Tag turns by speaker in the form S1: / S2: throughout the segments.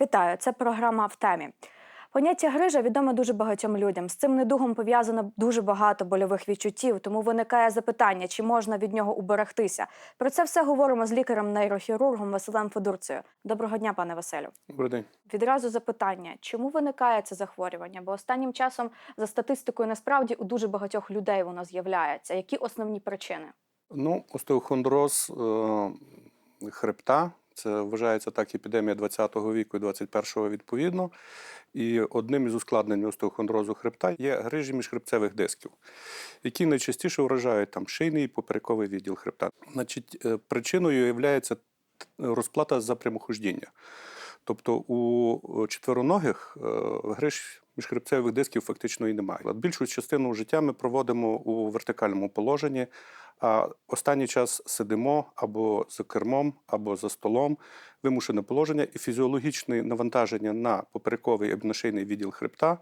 S1: Вітаю, це програма в темі. Поняття грижа відоме дуже багатьом людям. З цим недугом пов'язано дуже багато больових відчуттів, тому виникає запитання, чи можна від нього уберегтися. Про це все говоримо з лікарем-нейрохірургом Василем Федурцею. Доброго дня, пане Василю.
S2: Добрий день.
S1: Відразу запитання: чому виникає це захворювання? Бо останнім часом, за статистикою, насправді у дуже багатьох людей воно з'являється. Які основні причини?
S2: Ну, остеохондроз е, хребта. Це вважається так епідемія 20-го віку і 21-го відповідно. І одним із ускладнень остеохондрозу хребта є грижі міжхребцевих дисків, які найчастіше вражають там шийний і поперековий відділ хребта. Значить, е, причиною є розплата за прямохождіння. Тобто у четвероногих е, гриж міжхребцевих дисків фактично і немає. Більшу частину життя ми проводимо у вертикальному положенні, а останній час сидимо або за кермом, або за столом, вимушене положення, і фізіологічне навантаження на поперековий і обнашийний відділ хребта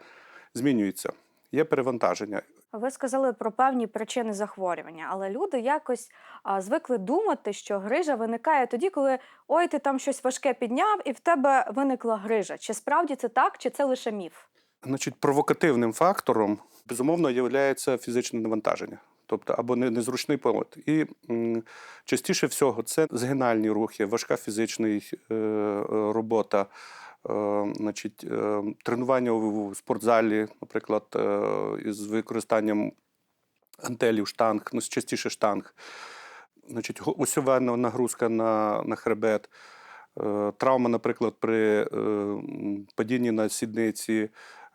S2: змінюється. Є перевантаження.
S1: Ви сказали про певні причини захворювання, але люди якось а, звикли думати, що грижа виникає тоді, коли ой, ти там щось важке підняв, і в тебе виникла грижа. Чи справді це так, чи це лише міф?
S2: Значить, провокативним фактором безумовно є фізичне навантаження. Тобто або не- незручний полот. І м, частіше всього це згинальні рухи, важка фізична е, робота, значить, е, тренування у спортзалі, наприклад, е, із використанням гантелів, штанг, ну, частіше штанг, значить, го- нагрузка на, на хребет. Е, Травма, наприклад, при е, падінні на сідниці,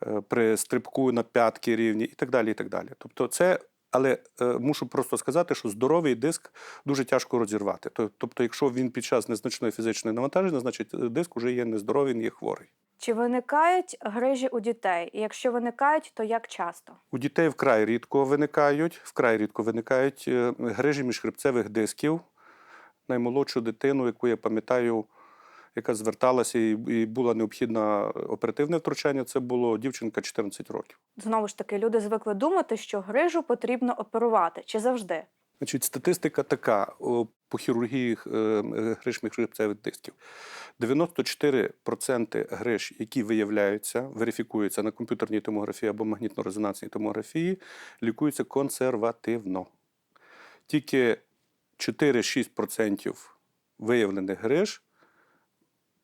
S2: е, при стрибку на п'ятки рівні і так далі. І так далі. Тобто, це, але е, мушу просто сказати, що здоровий диск дуже тяжко розірвати. Тобто, якщо він під час незначної фізичної навантаження, значить е, диск вже є нездоровий, він є хворий.
S1: Чи виникають грижі у дітей? І якщо виникають, то як часто?
S2: У дітей вкрай рідко виникають, вкрай рідко виникають е, грижі міжхребцевих дисків. Наймолодшу дитину, яку я пам'ятаю, яка зверталася і, і була необхідна оперативне втручання, це було дівчинка 14 років.
S1: Знову ж таки, люди звикли думати, що грижу потрібно оперувати. Чи завжди?
S2: Значить, статистика така по хірургії е, е, дисків. 94% гриж, які виявляються, верифікуються на комп'ютерній томографії або магнітно-резонансній томографії, лікуються консервативно. Тільки 4-6% виявлених гриж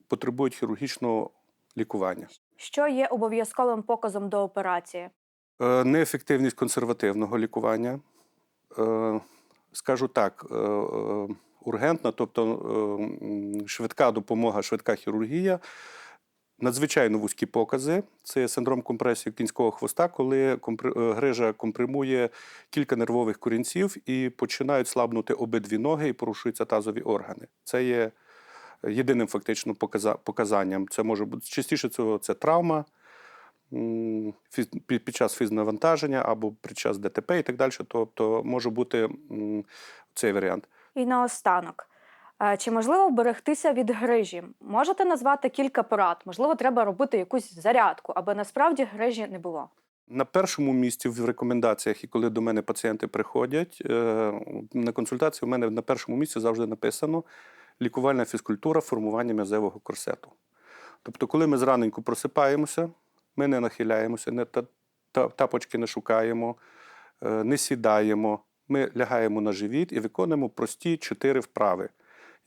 S2: потребують хірургічного лікування.
S1: Що є обов'язковим показом до операції?
S2: Е, Неефективність консервативного лікування. Е, Скажу так, е, ургентна, тобто швидка допомога, швидка хірургія. Надзвичайно вузькі покази. Це синдром компресії кінського хвоста, коли грижа компримує кілька нервових корінців і починають слабнути обидві ноги і порушуються тазові органи. Це є єдиним фактично показанням. Це може бути частіше цього це травма під, час фізнавантаження або під час ДТП і так далі. Тобто може бути цей варіант.
S1: І наостанок. Е, Чи можливо вберегтися від грижі? Можете назвати кілька порад? Можливо, треба робити якусь зарядку, аби насправді грижі не було.
S2: На першому місці в рекомендаціях, і коли до мене пацієнти приходять е, на консультацію, у мене на першому місці завжди написано лікувальна фізкультура, формування м'язевого корсету. Тобто, коли ми зраненьку просипаємося, ми не нахиляємося, не та, та- тапочки не шукаємо, е, не сідаємо. Ми лягаємо на живіт і виконуємо прості чотири вправи,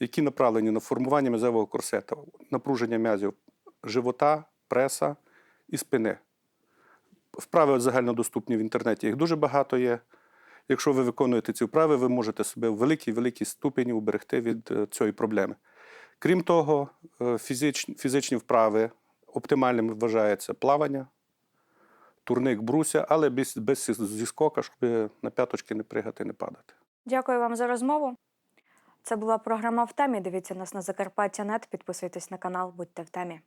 S2: які направлені на формування м'язевого корсета, напруження м'язів живота, преса і спини. Вправи загальнодоступні в інтернеті, їх дуже багато є. Якщо ви виконуєте ці вправи, ви можете себе в великій великій ступені уберегти від е, цієї проблеми. Крім того, е, фізичні, фізичні вправи оптимальним вважається плавання, турник бруся, але без, без зіскока, щоб на п'яточки не пригати, не падати.
S1: Дякую вам за розмову. Це була програма в темі. Дивіться нас на Закарпаття.нет, підписуйтесь на канал, будьте в темі.